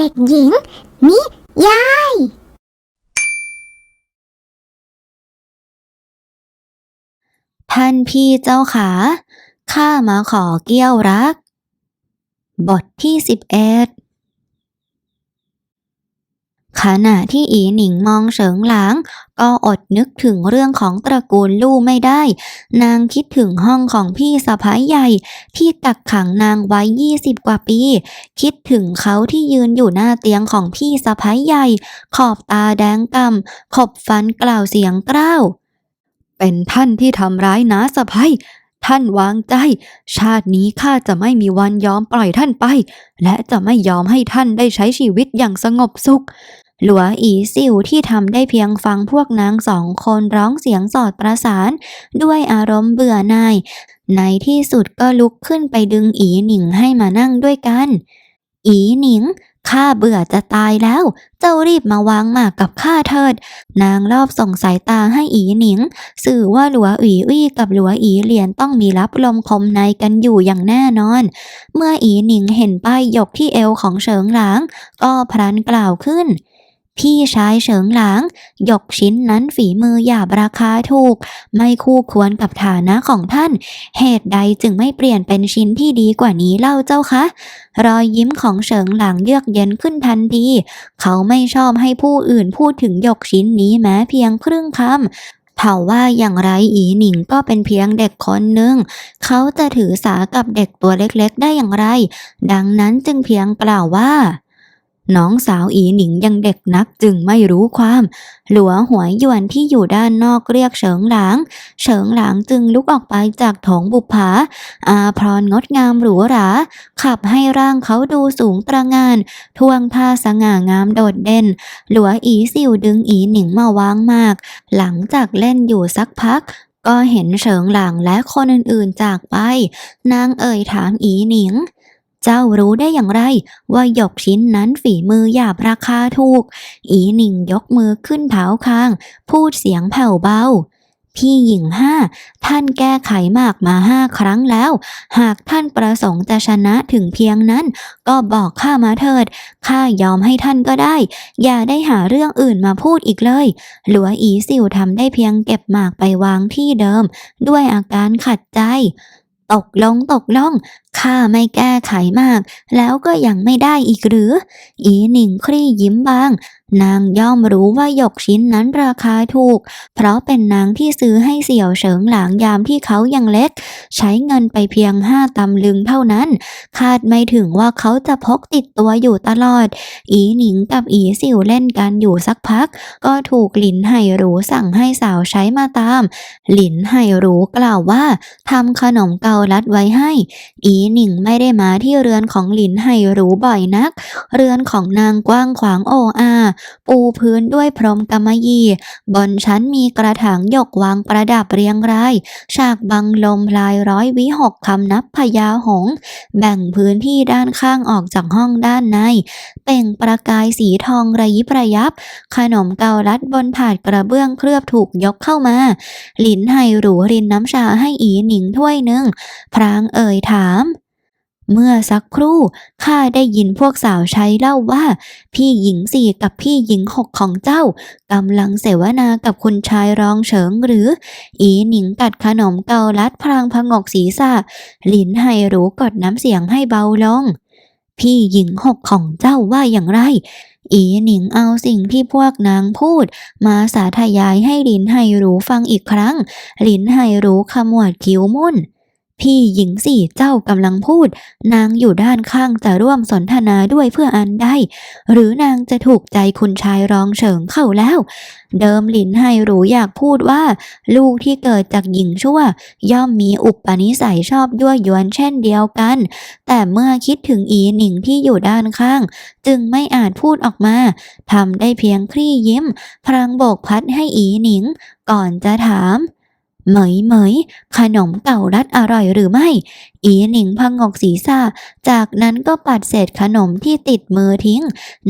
เด็กหญิง นิยาย ท่านพี่เจ้าขา ข้ามาขอเกี้ยวรัก บทที่สิบเอ็ด ขณะที่อีหนิงมองเฉิงหลาง ก็อดนึกถึงเรื่องของตระกูลลู่ไม่ได้ นางคิดถึงห้องของพี่สะพ้ายใหญ่ ที่กักขังนางไว้ยี่สิบกว่าปี คิดถึงเขาที่ยืนอยู่หน้าเตียงของพี่สะพ้ายใหญ่ ขอบตาแดงกำ่ำขบฟันกล่าวเสียงกล้าว เป็นท่านที่ทำร้ายน้าสะพ้าย ท่านวางใจ ชาตินี้ข้าจะไม่มีวันยอมปล่อยท่านไป และจะไม่ยอมให้ท่านได้ใช้ชีวิตอย่างสงบสุข หลัวอีซิวที่ทำได้เพียงฟังพวกนางสองคนร้องเสียงสอดประสาน ด้วยอารมณ์เบื่อหน่าย ในที่สุดก็ลุกขึ้นไปดึงอีหนิงให้มานั่งด้วยกัน อีหนิง ข้าเบื่อจะตายแล้ว เจ้ารีบมาวางหมากกับข้าเถิด นางรอบส่งสายตาให้อีหนิง สื่อว่าหลัวอีวี่กับหลัวอีเหลียนต้องมีรับลมคมในกันอยู่อย่างแน่นอน เมื่ออีหนิงเห็นป้ายหยกที่เอวของเฉิงหลาง ก็พลันกล่าวขึ้น พี่ชายเฉิงหลางหยกชิ้นนั้นฝีมือหยาบราคาถูก ไม่คู่ควรกับฐานะของท่าน เหตุใดจึงไม่เปลี่ยนเป็นชิ้นที่ดีกว่านี้เล่าเจ้าคะ รอยยิ้มของเฉิงหลางเยือกเย็นขึ้นทันที เขาไม่ชอบให้ผู้อื่นพูดถึงหยกชิ้นนี้แม้เพียงครึ่งคำเผ่าว่าอย่างไรอีหนิงก็เป็นเพียงเด็กคนหนึ่ง เขาจะถือสากับเด็กตัวเล็กๆได้อย่างไร ดังนั้นจึงเพียงกล่าวว่า น้องสาวอีหนิงยังเด็กนักจึงไม่รู้ความ หลัวหวยหยวนที่อยู่ด้านนอกเรียกเฉิงหลาง เฉิงหลางจึงลุกออกไปจากถงบุปผา อาพรณ์งดงามหรูหรา ขับให้ร่างเขาดูสูงตระงานท่วงท่าสง่างามโดดเด่น หลัวอีซิวดึงอีหนิงมาวางมาก หลังจากเล่นอยู่สักพักก็เห็นเฉิงหลางและคนอื่นๆจากไป นางเอ่ยถามอีหนิง เจ้ารู้ได้อย่างไร ว่าหยกชิ้นนั้นฝีมือหยาบราคาถูก อีหนิงยกมือขึ้นเท้าคาง พูดเสียงแผ่วเบา พี่หญิงห้า ท่านแก้ไขมากมาห้าครั้งแล้ว หากท่านประสงค์จะชนะถึงเพียงนั้น ก็บอกข้ามาเถิด ข้ายอมให้ท่านก็ได้ อย่าได้หาเรื่องอื่นมาพูดอีกเลย หลัวอีซิวทำได้เพียงเก็บหมากไปวางที่เดิม ด้วยอาการขัดใจตกลงตกลง ข้าไม่แก้ไขมาก แล้วก็ยังไม่ได้อีกหรือ อีหนิงครี่ยิ้มบาง นางย่อมรู้ว่าหยกชิ้นนั้นราคาถูก เพราะเป็นนางที่ซื้อให้เสี่ยวเฉิงหลางยามที่เขายังเล็ก ใช้เงินไปเพียงห้าตำลึงเท่านั้น คาดไม่ถึงว่าเขาจะพกติดตัวอยู่ตลอด อีหนิงกับอีสิวเล่นกันอยู่สักพัก ก็ถูกหลินไห่หรูสั่งให้สาวใช้มาตาม หลินไห่หรูกล่าวว่าทำขนมเกาลัดไว้ให้ อีหนิงไม่ได้มาที่เรือนของหลินไห่หรูบ่อยนัก เรือนของนางกว้างขวางโออาปูพื้นด้วยพรมกำมะหยี่ บนชั้นมีกระถางหยกวางประดับเรียงราย ฉากบังลมพลายร้อยวิหกคำนับพญาหง แบ่งพื้นที่ด้านข้างออกจากห้องด้านใน เป่งประกายสีทองระยิบระยับ ขนมเกาลัดบนถาดกระเบื้องเคลือบถูกยกเข้ามา หลินไห่หรูรินน้ำชาให้อีหนิงถ้วยหนึ่ง พรางเอ่ยถาม เมื่อสักครู่ข้าได้ยินพวกสาวใช้เล่าว่า พี่หญิงสี่กับพี่หญิงหกของเจ้ากำลังเสวนากับคุณชายรองเฉิงหรือ อีหนิงกัดขนมเกาลัดพลางพงกศีรษะหลินไห่รู้กดน้ำเสียงให้เบาลง พี่หญิงหกของเจ้าว่าอย่างไร อีหนิงเอาสิ่งที่พวกนางพูด มาสาธยายให้หลินไห่รู้ฟังอีกครั้ง หลินไห่รู้ขมวดคิ้วมุ่น พี่หญิงสี่เจ้ากำลังพูด นางอยู่ด้านข้างจะร่วมสนทนาด้วยเพื่ออันใดหรือนางจะถูกใจคุณชายรองเฉิงเข้าแล้ว เดิมหลินไฮรู้อยากพูดว่า ลูกที่เกิดจากหญิงชั่ว ย่อมมีอุปนิสัยชอบยั่วยวนเช่นเดียวกัน แต่เมื่อคิดถึงอีหนิงที่อยู่ด้านข้าง จึงไม่อาจพูดออกมาทำได้เพียงคลี่ยิ้มพลางโบกพัดให้อีหนิง ก่อนจะถาม เหมยเหมย ขนมเก่ารัดอร่อยหรือไม่ อีหนิงพังงกศีรษะ จากนั้นก็ปัดเศษขนมที่ติดมือทิ้ง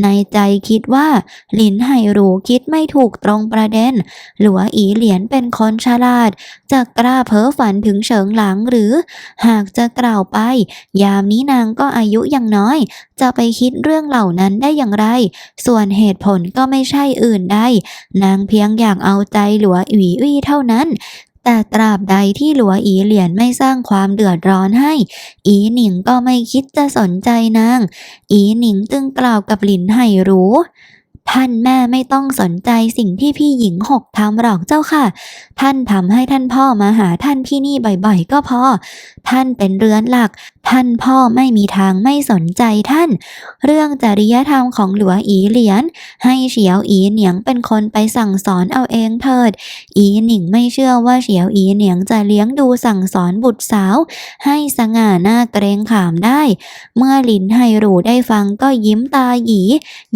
ในใจคิดว่า หลินไห่หรูคิดไม่ถูกตรงประเด็น หลัวอีเหลียนเป็นคนฉลาด จะกล้าเพ้อฝันถึงเฉิงหลังหรือ หากจะกล่าวไป ยามนี้นางก็อายุยังน้อย จะไปคิดเรื่องเหล่านั้นได้อย่างไร ส่วนเหตุผลก็ไม่ใช่อื่นใดนางเพียงอยากเอาใจหลัวอีอี้เท่านั้น แต่ตราบใดที่หลัวอีเหลียนไม่สร้างความเดือดร้อนให้ อีหนิงก็ไม่คิดจะสนใจนาง อีหนิงจึงกล่าวกับหลินไห่หรู ท่านแม่ไม่ต้องสนใจสิ่งที่พี่หญิงหกทำหรอกเจ้าค่ะ ท่านทำให้ท่านพ่อมาหาท่านที่นี่บ่อยๆ ก็พอ ท่านเป็นเรือนหลัก ท่านพ่อไม่มีทางไม่สนใจท่าน เรื่องจริยธรรมของหลัวอีเหลียน ให้เฉียวอีเหนียงเป็นคนไปสั่งสอนเอาเองเถิด อีหนิงไม่เชื่อว่าเฉียวอีเหนียงจะเลี้ยงดูสั่งสอนบุตรสาว ให้สง่าหน้าเกรงขามได้ เมื่อลินไฮรูได้ฟังก็ยิ้มตาหยี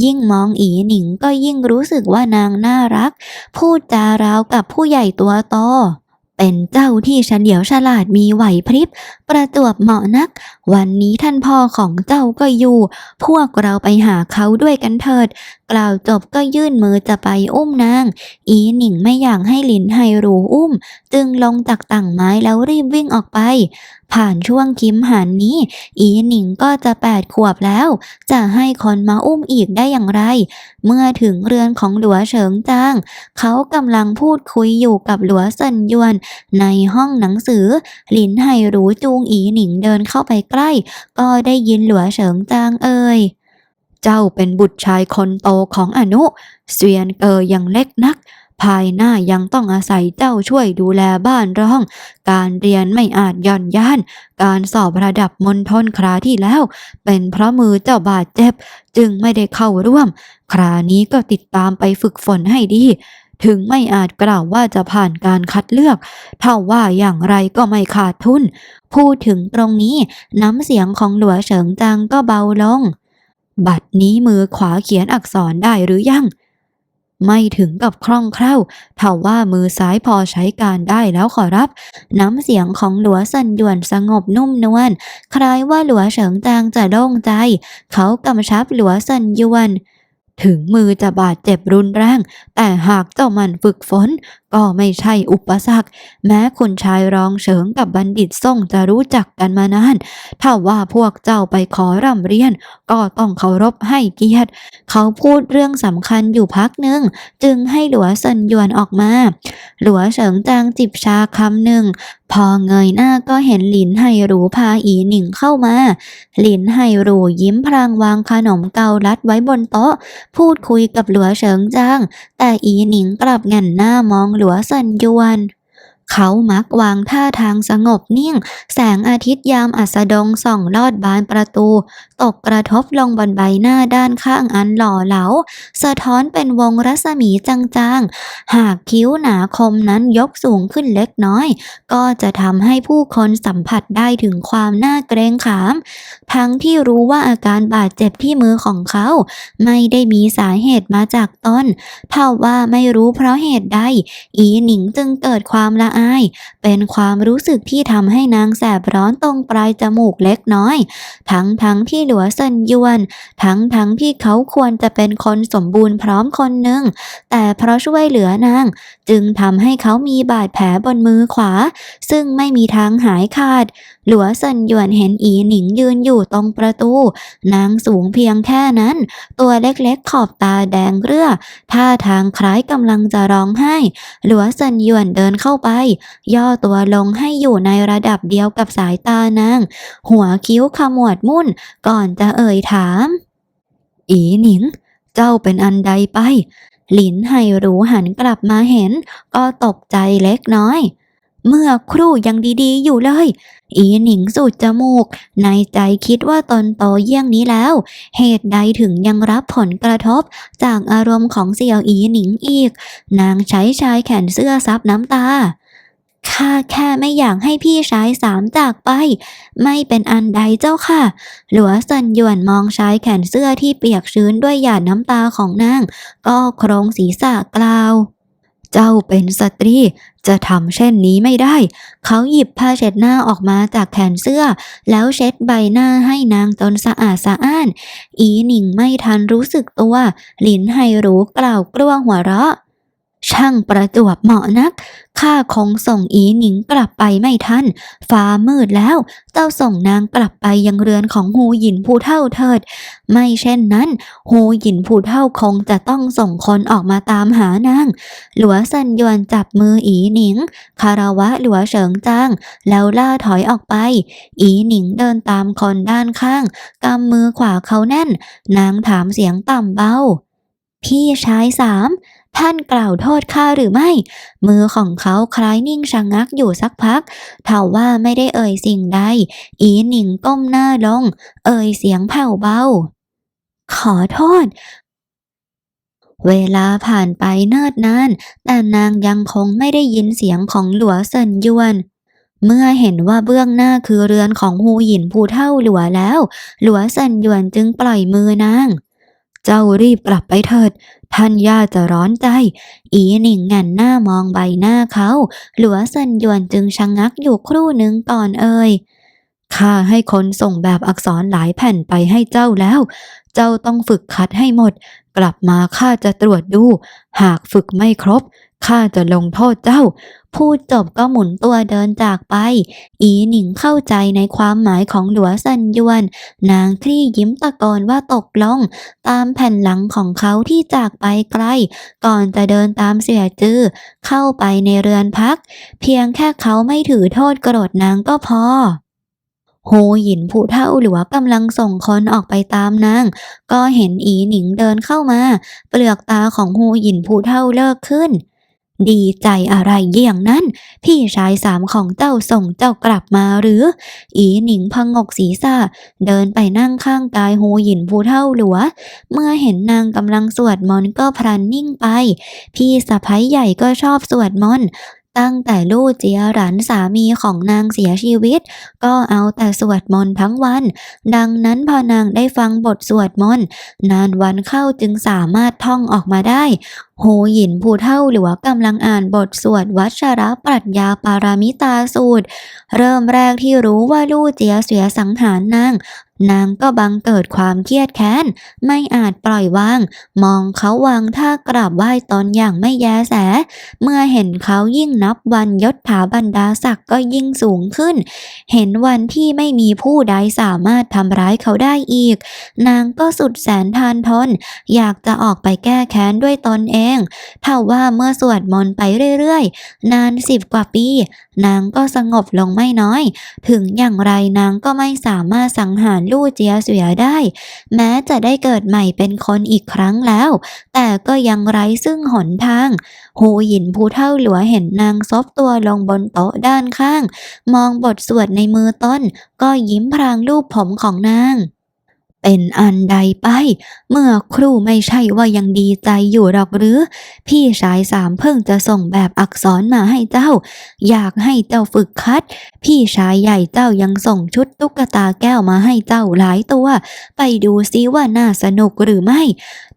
ยิ่งมองอีหนิงก็ยิ่งรู้สึกว่านางน่ารัก พูดจาราวกับผู้ใหญ่ตัวโตเป็นเจ้าที่เฉลียวฉลาดมีไหวพริบ ประจวบเหมาะนัก วันนี้ท่านพ่อของเจ้าก็อยู่ พวกเราไปหาเขาด้วยกันเถิด กล่าวจบก็ยื่นมือจะไปอุ้มนาง อีหนิงไม่อยากให้หลินไฮรูอุ้ม จึงลงจากต่างไม้แล้วรีบวิ่งออกไป ผ่านช่วงคิมหันนี้ อีหนิงก็จะแปดขวบแล้ว จะให้คนมาอุ้มอีกได้อย่างไร เมื่อถึงเรือนของหลัวเฉิงจาง เขากำลังพูดคุยอยู่กับหลัวเซินยวน ในห้องหนังสือ หลินไห่หรูจูงอีหนิงเดินเข้าไปใกล้ ก็ได้ยินหลัวเฉิงจางเอ่ย เจ้าเป็นบุตรชายคนโตของอนุ เสวียนเกอยังเล็กนัก ภายหน้ายังต้องอาศัยเจ้าช่วยดูแลบ้านร้อง การเรียนไม่อาจย่อนย่าน การสอบระดับมณฑลคราที่แล้ว เป็นเพราะมือเจ้าบาดเจ็บ จึงไม่ได้เข้าร่วม ครานี้ก็ติดตามไปฝึกฝนให้ดีถึงไม่อาจกล่าวว่าจะผ่านการคัดเลือก เท่าว่าอย่างไรก็ไม่ขาดทุน พูดถึงตรงนี้น้ำเสียงของหลัวเฉิงจางก็เบาลง บัดนี้มือขวาเขียนอักษรได้หรือยัง ไม่ถึงกับคล่องแคล่วเท่าว่ามือซ้ายพอใช้การได้แล้วขอรับ น้ำเสียงของหลัวสันหยวนสงบนุ่มนวลคล้ายว่าหลัวเฉิงจางจะโล่งใจ เขากำชับหลัวสันยวนถึงมือจะบาดเจ็บรุนแรง แต่หากเจ้ามันฝึกฝน ก็ไม่ใช่อุปสรรค แม้คุณชายรองเฉิงกับบัณฑิตส่งจะรู้จักกันมานานถ้าว่าพวกเจ้าไปขอร่ำเรียน ก็ต้องเคารพให้เกียรติ เขาพูดเรื่องสำคัญอยู่พักหนึ่ง จึงให้หลัวเซินยวนออกมา หลัวเฉิงจางจิบชาคำหนึ่ง พอเงยหน้าก็เห็นหลินไห่หรูพาอีหนิงเข้ามา หลินไห่หรูยิ้มพลางวางขนมเกาลัดไว้บนโต๊ะ พูดคุยกับหลัวเฉิงจาง แต่อีหนิงกลับแง่นหน้ามองหลัวสันยวน เขามักวางท่าทางสงบนิ่ง แสงอาทิตย์ยามอัสดงส่องลอดบานประตู ตกกระทบลงบนใบหน้าด้านข้างอันหล่อเหลา สะท้อนเป็นวงรัศมีจางๆ หากคิ้วหนาคมนั้นยกสูงขึ้นเล็กน้อย ก็จะทำให้ผู้คนสัมผัสได้ถึงความน่าเกรงขาม ทั้งที่รู้ว่าอาการบาดเจ็บที่มือของเขา ไม่ได้มีสาเหตุมาจากต้นเท่าว่าไม่รู้เพราะเหตุใด อีหนิงจึงเกิดความละอาย เป็นความรู้สึกที่ทำให้นางแสบร้อนตรงปลายจมูกเล็กน้อย ทั้งทั้งที่หลัวเซินยวน ทั้งทั้งที่เขาควรจะเป็นคนสมบูรณ์พร้อมคนหนึ่ง แต่เพราะช่วยเหลือนาง จึงทำให้เขามีบาดแผลบนมือขวา ซึ่งไม่มีทางหายขาด หลัวเซินยวนเห็นอีหนิงยืนอยู่ตรงประตู นางสูงเพียงแค่นั้น ตัวเล็กๆขอบตาแดงเรือท่าทางคล้ายกำลังจะร้องไห้ หลัวเซินยวนเดินเข้าไปย่อตัวลงให้อยู่ในระดับเดียวกับสายตานาง หัวคิ้วขมวดมุ่น ก่อนจะเอ่ยถาม อีหนิง เจ้าเป็นอันใดไป หลินไห่รู้หันกลับมาเห็น ก็ตกใจเล็กน้อยเมื่อครู่ยังดีๆ อยู่เลย อีหนิงสูดจมูก ในใจคิดว่าตนโตเยี่ยงนี้แล้ว เหตุใดถึงยังรับผลกระทบ จากอารมณ์ของเสี่ยวอีหนิงอีก นางใช้ชายแขนเสื้อซับน้ำตา ข้าแค่ไม่อยากให้พี่ชายสามจากไป ไม่เป็นอันใดเจ้าค่ะ หลัวสันหยวนมองชายแขนเสื้อที่เปียกชื้นด้วยหยาดน้ำตาของนาง ก็โครงศีรษะกล่าว เจ้าเป็นสตรี จะทำเช่นนี้ไม่ได้ เขาหยิบผ้าเช็ดหน้าออกมาจากแขนเสื้อ แล้วเช็ดใบหน้าให้นางจนสะอาดสะอ้าน อีหนิงไม่ทันรู้สึกตัว หลินไฮรู้กล่าวกลัวหัวเราะ ช่างประจวบเหมาะนัก ข้าคงส่งอีหนิงกลับไปไม่ทัน ฟ้ามืดแล้ว เจ้าส่งนางกลับไปยังเรือนของฮูหยินผู้เท่าเถิด ไม่เช่นนั้นฮูหยินผู้เท่าคงจะต้องส่งคนออกมาตามหานาง หลัวซันยวนจับมืออีหนิง คารวะหลัวเฉิงจาง แล้วล่าถอยออกไป อีหนิงเดินตามคนด้านข้าง กำมือขวาเขาแน่น นางถามเสียงต่ำเบา พี่ชายสาม ท่านกล่าวโทษข้าหรือไม่ มือของเขาคล้ายนิ่งชะงงักอยู่สักพักเท่าว่าไม่ได้เอ่ยสิ่งใด อีหนิงก้มหน้าลง เอ่ยเสียงแผ่วเบา ขอโทษ เวลาผ่านไปเนิ่นนาน แต่นางยังคงไม่ได้ยินเสียงของหลัวเซินยวนเมื่อเห็นว่าเบื้องหน้าคือเรือนของฮูหยินผู้เท่าหลัวแล้ว หลัวเซินยวนจึงปล่อยมือนาง เจ้ารีบกลับไปเถิด ท่านย่าจะร้อนใจ อีหนิงงันหน้ามองใบหน้าเขา หลัวเซินยวนจึงชะงงักอยู่ครู่หนึ่งก่อนเอ่ยข้าให้คนส่งแบบอักษรหลายแผ่นไปให้เจ้าแล้ว เจ้าต้องฝึกคัดให้หมด กลับมาข้าจะตรวจดู หากฝึกไม่ครบ ข้าจะลงโทษเจ้า พูดจบก็หมุนตัวเดินจากไป อีหนิงเข้าใจในความหมายของหลัวซันยวน นางคลี่ยิ้มตะโกนว่าตกลง ตามแผ่นหลังของเขาที่จากไปไกล ก่อนจะเดินตามเสียจื้อเข้าไปในเรือนพัก เพียงแค่เขาไม่ถือโทษโกรธนางก็พอโฮหยินผู้เท่าหลัวกำลังส่งคนออกไปตามนาง ก็เห็นอีหนิงเดินเข้ามา เปลือกตาของโฮหยินผู้เท่าเลิกขึ้น ดีใจอะไรเยี่ยงนั้น พี่ชายสามของเจ้าส่งเจ้ากลับมาหรือ อีหนิงพังงกศีรษะเดินไปนั่งข้างกายโฮหยินผู้เท่าหลัว เมื่อเห็นนางกำลังสวดมนต์ก็พลันนิ่งไป พี่สะพ้ยใหญ่ก็ชอบสวดมนต์ ตั้งแต่ลู่เจียหรันสามีของนางเสียชีวิต ก็เอาแต่สวดมนต์ทั้งวัน ดังนั้นพอนางได้ฟังบทสวดมนต์นานวันเข้าจึงสามารถท่องออกมาได้โหหยินผู้เท่าหลัวกำลังอ่านบทสวดวัชระปรัชญาปารามิตาสูตร เริ่มแรกที่รู้ว่าลู่เจียเสียสังหารนาง นางก็บังเกิดความเครียดแค้น ไม่อาจปล่อยวาง มองเขาวางท่ากราบไหว้ตนอย่างไม่แยแส เมื่อเห็นเขายิ่งนับวันยศถาบรรดาศักดิ์ก็ยิ่งสูงขึ้น เห็นวันที่ไม่มีผู้ใดสามารถทำร้ายเขาได้อีก นางก็สุดแสนทานทน อยากจะออกไปแก้แค้นด้วยตนเองถ้าว่าเมื่อสวดมนต์ไปเรื่อยๆ นานสิบกว่าปี นางก็สงบลงไม่น้อย ถึงอย่างไรนางก็ไม่สามารถสังหารลู่เจียเสียได้ แม้จะได้เกิดใหม่เป็นคนอีกครั้งแล้ว แต่ก็ยังไร้ซึ่งหนทาง หูหยินผู้เท่าหลัวเห็นนางซบตัวลงบนโต๊ะด้านข้าง มองบทสวดในมือต้น ก็ยิ้มพรางรูปผมของนาง เป็นอันใดไป เมื่อครูไม่ใช่ว่ายังดีใจอยู่หรอกหรือ พี่ชายสามเพิ่งจะส่งแบบอักษรมาให้เจ้า อยากให้เจ้าฝึกคัด พี่ชายใหญ่เจ้ายังส่งชุดตุ๊กตาแก้วมาให้เจ้าหลายตัว ไปดูซิว่าน่าสนุกหรือไม่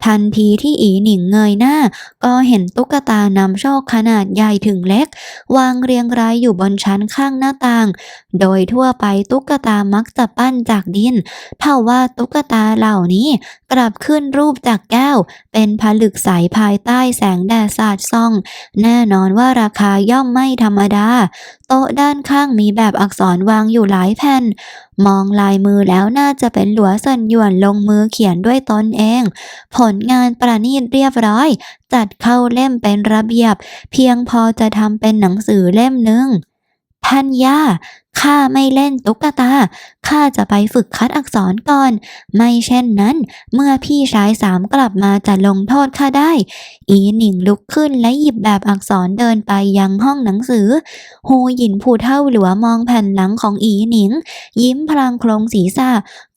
ทันทีที่อีหนิงเงยหน้า ก็เห็นตุ๊กตานำโชคขนาดใหญ่ถึงเล็ก วางเรียงรายอยู่บนชั้นข้างหน้าต่าง โดยทั่วไปตุ๊กตามักจะปั้นจากดินเท่าว่าตุ๊กตาเหล่านี้กลับขึ้นรูปจากแก้ว เป็นผลึกใสภายใต้แสงแดดสาดส่อง แน่นอนว่าราคาย่อมไม่ธรรมดา โต๊ะด้านข้างมีแบบอักษรวางอยู่หลายแผ่น มองลายมือแล้วน่าจะเป็นหลัวเซินหยวนลงมือเขียนด้วยตนเอง ผลงานประณีตเรียบร้อย จัดเข้าเล่มเป็นระเบียบ เพียงพอจะทำเป็นหนังสือเล่มหนึ่ง ท่านย่าข้าไม่เล่นตุ๊กตา ข้าจะไปฝึกคัดอักษรก่อน ไม่เช่นนั้น เมื่อพี่ชายสามกลับมาจะลงโทษข้าได้ อีหนิงลุกขึ้นและหยิบแบบอักษรเดินไปยังห้องหนังสือ ฮูหยินผู้เท่าหลัวมองแผ่นหลังของอีหนิง ยิ้มพลางโครงศีรษะ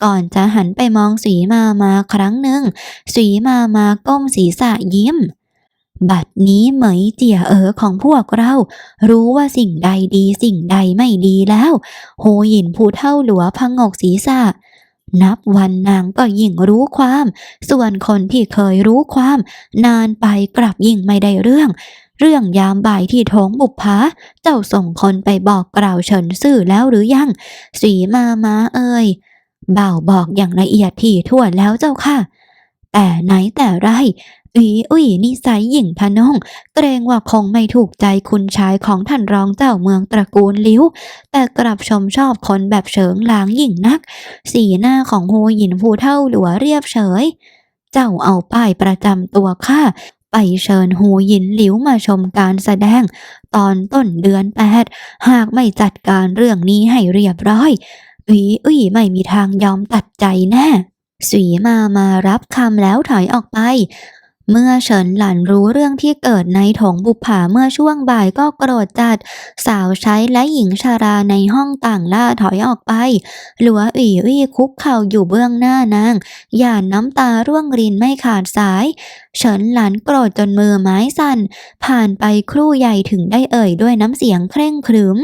ก่อนจะหันไปมองสีมามาครั้งหนึ่ง สีมามาก้มศีรษะยิ้ม บัดนี้เหมยเจียเอ๋อของพวกเรา รู้ว่าสิ่งใดดีสิ่งใดไม่ดีแล้วโฮหยินผู้เท่าหลัวพังงกศีรษะ นับวันนางก็ยิ่งรู้ความ ส่วนคนที่เคยรู้ความ นานไปกลับยิ่งไม่ได้เรื่อง เรื่องยามบ่ายที่โถงบุปผาเจ้าส่งคนไปบอกกล่าวเฉินซื่อแล้วหรือยังสีมามาเอ่ยบ่าวบอกอย่างละเอียดถี่ถ้วนแล้วเจ้าค่ะแต่ไหนแต่ไร อุ๋ยอุ้ยนิสัยหยิ่งพะนงเกรงว่าคงไม่ถูกใจคุณชายของท่านรองเจ้าเมืองตระกูลลิ้ว แต่กลับชมชอบคนแบบเฉิงหลางหยิ่งนัก สีหน้าของฮูหยินผู้เท่าหลัวเรียบเฉย เจ้าเอาป้ายประจำตัวข้าไปเชิญฮูหยินหลิวมาชมการแสดง ตอนต้นเดือนแปดหากไม่จัดการเรื่องนี้ให้เรียบร้อยอุ๋ยอุ้ยไม่มีทางยอมตัดใจแน่สีมามารับคำแล้วถอยออกไป เมื่อเฉินหลันรู้เรื่องที่เกิดในถงบุปผาเมื่อช่วงบ่ายก็โกรธจัด สาวใช้และหญิงชาราในห้องต่างล่าถอยออกไป หลัวอีวี่คุกเข่าอยู่เบื้องหน้านางหย่าดน้ำตาร่วงรินไม่ขาดสาย เฉินหลันโกรธจนมือไม้สั่น ผ่านไปครู่ใหญ่ถึงได้เอ่ยด้วยน้ำเสียงเคร่งครึม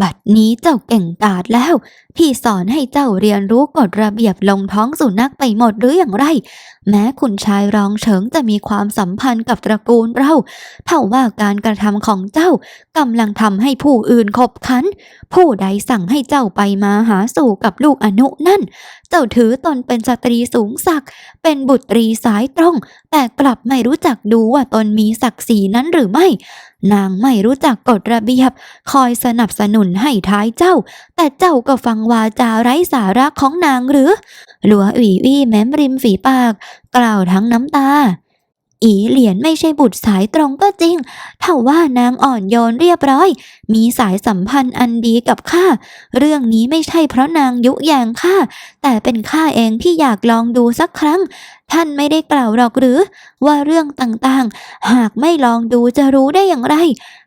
บัดนี้เจ้าเก่งกาจแล้ว พี่สอนให้เจ้าเรียนรู้กฎระเบียบลงท้องสุนัขไปหมดหรืออย่างไร แม้คุณชายรองเฉิงจะมีความสัมพันธ์กับตระกูลเราเท่าว่าการกระทำของเจ้ากำลังทำให้ผู้อื่นขบขัน ผู้ใดสั่งให้เจ้าไปมาหาสู่กับลูกอนุนั่น เจ้าถือตนเป็นสตรีสูงศักดิ์เป็นบุตรีสายตรง แต่กลับไม่รู้จักดูว่าตนมีศักดิ์ศรีนั้นหรือไม่ นางไม่รู้จักกฎระเบียบ คอยสนับสนุนให้ท้ายเจ้า แต่เจ้าก็ฟังวาจาไร้สาระของนางหรือ หลัว ủy วี่แม้มริมฝีปาก กล่าวทั้งน้ำตา อีเหลียนไม่ใช่บุตรสายตรงก็จริงเท่าว่านางอ่อนโยนเรียบร้อย มีสายสัมพันธ์อันดีกับข้า เรื่องนี้ไม่ใช่เพราะนางยุแยงข้า แต่เป็นข้าเองที่อยากลองดูสักครั้ง ท่านไม่ได้กล่าวหรอกหรือ ว่าเรื่องต่างๆ หากไม่ลองดูจะรู้ได้อย่างไร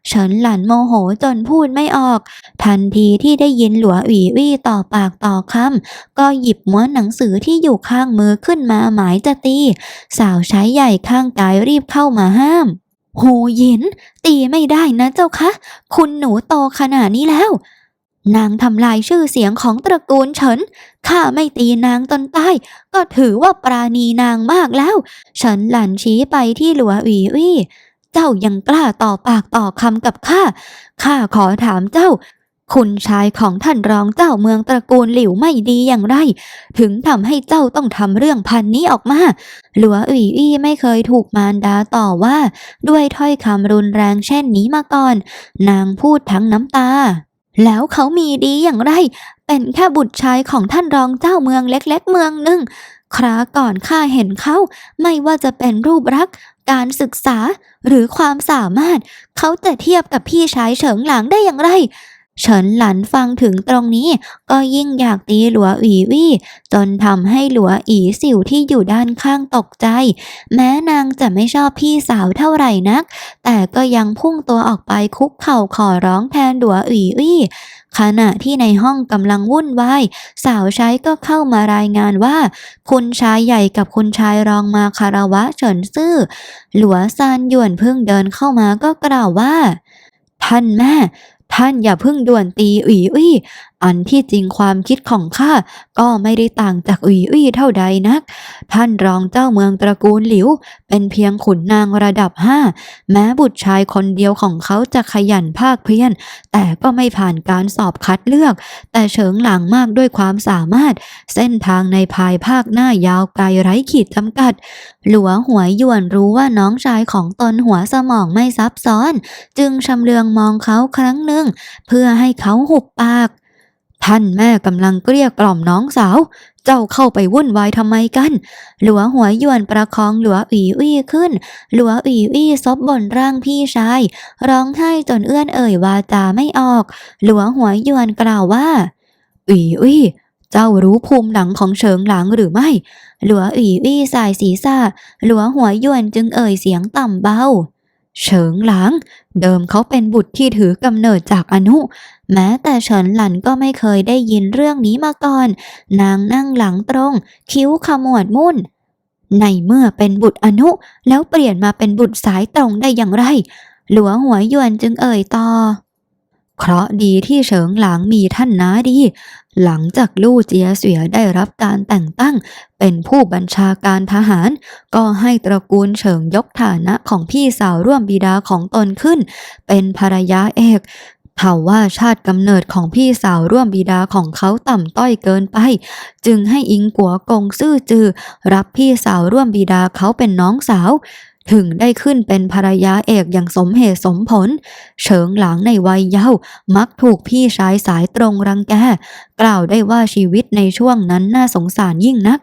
เฉินหลันโมโหจนพูดไม่ออก ทันทีที่ได้ยินหลัว ủy วี่ต่อปากต่อคำก็หยิบม้วนหนังสือที่อยู่ข้างมือขึ้นมาหมายจะตี สาวใช้ใหญ่ข้างกายรีบเข้ามาห้ามหูหยิน ตีไม่ได้นะเจ้าคะ คุณหนูโตขนาดนี้แล้ว นางทำลายชื่อเสียงของตระกูลฉินข้าไม่ตีนางจนตายก็ถือว่าปราณีนางมากแล้วฉินหลั่นชี้ไปที่หลัว ủy วี่เจ้ายังกล้าต่อปากต่อคำกับข้า ข้าขอถามเจ้า คุณชายของท่านรองเจ้าเมืองตระกูลหลิวไม่ดีอย่างไร ถึงทำให้เจ้าต้องทำเรื่องพันนี้ออกมา หลัว ủy วี่ไม่เคยถูกมารดาต่อว่า ด้วยถ้อยคำรุนแรงเช่นนี้มาก่อน นางพูดทั้งน้ำตา แล้วเขามีดีอย่างไร เป็นแค่บุตรชายของท่านรองเจ้าเมืองเล็กๆเมืองหนึ่ง คราก่อนข้าเห็นเขา ไม่ว่าจะเป็นรูปรักษ์การศึกษาหรือความสามารถ เขาจะเทียบกับพี่ชายเฉิงหลางได้อย่างไร เฉินหลันฟังถึงตรงนี้ก็ยิ่งอยากตีหลัวอีวี่ จนทำให้หลัวอีสิวที่อยู่ด้านข้างตกใจ แม้นางจะไม่ชอบพี่สาวเท่าไหร่นัก แต่ก็ยังพุ่งตัวออกไปคุกเข่าขอร้องแทนหลัวอีวี่ขณะที่ในห้องกำลังวุ่นวายสาวใช้ก็เข้ามารายงานว่า คุณชายใหญ่กับคุณชายรองมาคารวะเฉินซื่อ หลัวซานหยวนเพิ่งเดินเข้ามาก็กล่าวว่า ท่านแม่ ท่านอย่าเพิ่งด่วนตีอุ๋ยอุ้ยอันที่จริงความคิดของข้าก็ไม่ได้ต่างจากอุ๋ยอุ้ยเท่าใดนัก ท่านรองเจ้าเมืองตระกูลหลิว เป็นเพียงขุนนางระดับห้าแม้บุตรชายคนเดียวของเขาจะขยันภาคเพียรแต่ก็ไม่ผ่านการสอบคัดเลือก แต่เฉิงหลังมากด้วยความสามารถ เส้นทางในภายภาคหน้ายาวไกลไร้ขีดจำกัด หลัวหวยยวนรู้ว่าน้องชายของตนหัวสมองไม่ซับซ้อน จึงชำเลืองมองเขาครั้งหนึ่งเพื่อให้เขาหุบปาก ท่านแม่กำลังเกลี้ยกล่อมน้องสาว เจ้าเข้าไปวุ่นวายทำไมกัน หลัวหัวยวนประคองหลัวอีอี้ขึ้น หลัวอีอี้ซบบนร่างพี่ชาย ร้องไห้จนเอื้อนเอ่ยวาจาไม่ออก หลัวหัวยวนกล่าวว่า อีอี้เจ้ารู้ภูมิหลังของเฉิงหลางหรือไม่ หลัวอีอี้สายศีรษะหลัวหัวยวนจึงเอ่ยเสียงต่ำเบา เฉิงหลาง เดิมเขาเป็นบุตรที่ถือกำเนิดจากอนุ แม้แต่เฉินหลันก็ไม่เคยได้ยินเรื่องนี้มาก่อน นางนั่งหลังตรง คิ้วขมวดมุ่น ในเมื่อเป็นบุตรอนุ แล้วเปลี่ยนมาเป็นบุตรสายตรงได้อย่างไร หลัวหัวหยวนจึงเอ่ยต่อ เคราะดีที่เฉิงหลางมีท่านน้าดี หลังจากลู่เจียเสวียได้รับการแต่งตั้ง เป็นผู้บัญชาการทหาร ก็ให้ตระกูลเฉิงยกฐานะของพี่สาวร่วมบิดาของตนขึ้น เป็นภรรยาเอกเผ่าว่าชาติกำเนิดของพี่สาวร่วมบิดาของเขาต่ำต้อยเกินไป จึงให้อิงกัวกงซื่อจือ รับพี่สาวร่วมบิดาเขาเป็นน้องสาว ถึงได้ขึ้นเป็นภรรยาเอกอย่างสมเหตุสมผล เฉิงหลางในวัยเยาว์มักถูกพี่ชายสายตรงรังแก กล่าวได้ว่าชีวิตในช่วงนั้นน่าสงสารยิ่งนัก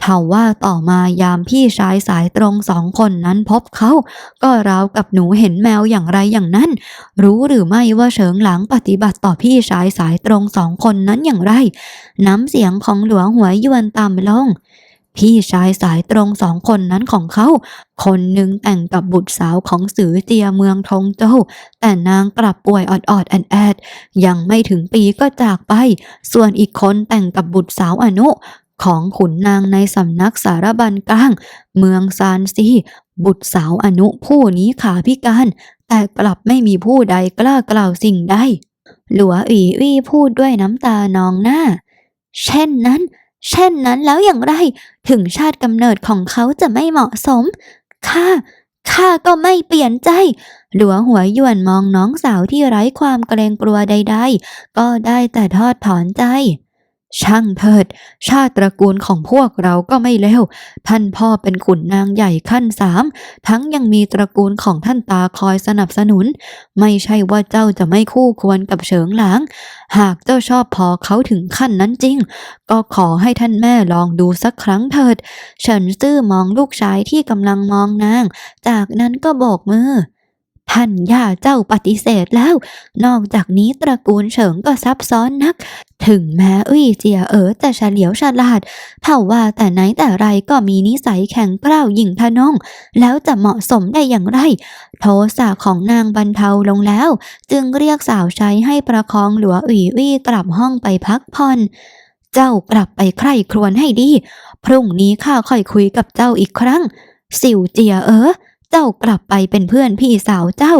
เท่าว่าต่อมายามพี่ชายสายตรงสองคนนั้นพบเขา ก็ราวกับหนูเห็นแมวอย่างไรอย่างนั้น รู้หรือไม่ว่าเฉิงหลางปฏิบัติต่อพี่ชายสายตรงสองคนนั้นอย่างไร น้ำเสียงของหลวงหัวยวนต่ำลง พี่ชายสายตรงสองคนนั้นของเขา คนหนึ่งแต่งกับบุตรสาวของสือเจียเมืองทงโจ้แต่นางกลับป่วยออดๆแอดแอดยังไม่ถึงปีก็จากไป ส่วนอีกคนแต่งกับบุตรสาวอนุของขุนนางในสำนักสารบันกลาง เมืองซานซีบุตรสาวอนุผู้นี้ขาพิการ แต่กลับไม่มีผู้ใดกล้ากล่าวสิ่งใดหลัวอีวี่พูดด้วยน้ำตานองหน้า เช่นนั้น เช่นนั้นแล้วอย่างไรถึงชาติกำเนิดของเขาจะไม่เหมาะสมข้าข้าก็ไม่เปลี่ยนใจ หลัวหัวยวนมองน้องสาวที่ไร้ความเกรงกลัวใด ๆ ก็ได้แต่ทอดถอนใจ ช่างเถิด ชาติตระกูลของพวกเราก็ไม่เลวท่านพ่อเป็นขุนนางใหญ่ขั้นสาม ทั้งยังมีตระกูลของท่านตาคอยสนับสนุน ไม่ใช่ว่าเจ้าจะไม่คู่ควรกับเฉิงหลาง หากเจ้าชอบพอเขาถึงขั้นนั้นจริง ก็ขอให้ท่านแม่ลองดูสักครั้งเถิด เฉินซื่อมองลูกชายที่กำลังมองนาง จากนั้นก็โบกมือ ท่านย่าเจ้าปฏิเสธแล้ว นอกจากนี้ตระกูลเฉิงก็ซับซ้อนนัก ถึงแม้อุ้ยเจียเอ๋อจะเฉลียวฉลาดเผ่าว่าแต่ไหนแต่ไรก็มีนิสัยแข็งกร้าวยิ่งทะนง แล้วจะเหมาะสมได้อย่างไร โทสะของนางบรรเทาลงแล้ว จึงเรียกสาวใช้ให้ประคองหลัว ủy วี่กลับห้องไปพักผ่อนเจ้ากลับไปใคร่ครวญให้ดี พรุ่งนี้ข้าค่อยคุยกับเจ้าอีกครั้ง สิวเจียเอ๋อ เจ้ากลับไปเป็นเพื่อนพี่สาวเจ้า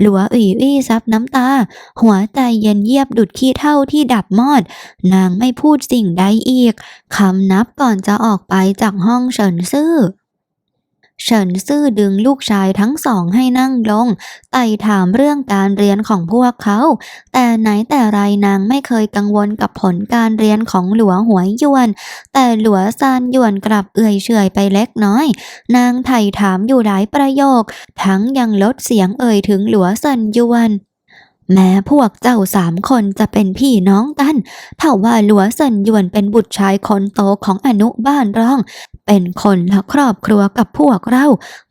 หลัว ủy วี่ซับน้ำตา หัวใจเย็นเยียบดุดขี้เท่าที่ดับมอด นางไม่พูดสิ่งใดอีก คำนับก่อนจะออกไปจากห้องเฉินซื่อ เฉินซื่อดึงลูกชายทั้งสองให้นั่งลง ไต่ถามเรื่องการเรียนของพวกเขา แต่ไหนแต่ไรนางไม่เคยกังวลกับผลการเรียนของหลัวหัวยยวน แต่หลัวซานยวนกลับเอื่อยเฉยไปเล็กน้อย นางไถ่ถามอยู่หลายประโยค ทั้งยังลดเสียงเอ่ยถึงหลัวซันยวน แม้พวกเจ้าสามคนจะเป็นพี่น้องกันเท่าว่าหลัวซันยวนเป็นบุตรชายคนโตของอนุบ้านร้อง เป็นคนละครอบครัวกับพวกเรา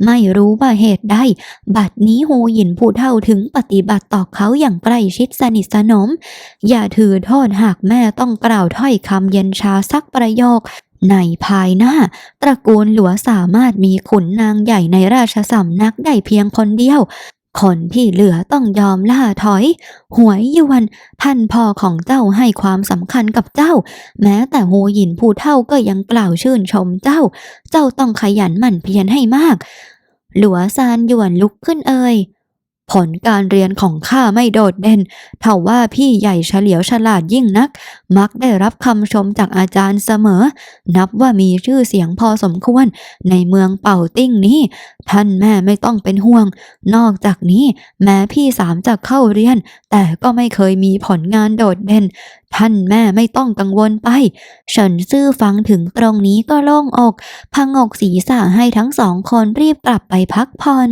ไม่รู้ว่าเหตุใด บัดนี้ฮูหยินผู้เท่าถึงปฏิบัติต่อเขาอย่างใกล้ชิดสนิทสนม อย่าถือโทษหากแม่ต้องกล่าวถ้อยคำเย็นชาสักประโยคในภายหน้า ตระกูลหลัวสามารถมีขุนนางใหญ่ในราชสำนักได้เพียงคนเดียว คนที่เหลือต้องยอมล่าถอย หวยยวน ท่านพ่อของเจ้าให้ความสำคัญกับเจ้า แม้แต่โฮหยินผู้เท่าก็ยังกล่าวชื่นชมเจ้า เจ้าต้องขยันหมั่นเพียรให้มาก หลัวซานหยวนลุกขึ้นเอ่ย ผลการเรียนของข้าไม่โดดเด่นเท่าว่าพี่ใหญ่เฉลียวฉลาดยิ่งนัก มักได้รับคำชมจากอาจารย์เสมอ นับว่ามีชื่อเสียงพอสมควร ในเมืองเป่าติ้งนี้ ท่านแม่ไม่ต้องเป็นห่วง นอกจากนี้แม้พี่สามจะเข้าเรียน แต่ก็ไม่เคยมีผลงานโดดเด่น ท่านแม่ไม่ต้องกังวลไปฉินซื่อฟังถึงตรงนี้ก็โล่งอก พังอกศีรษะให้ทั้งสองคนรีบกลับไปพักผ่อน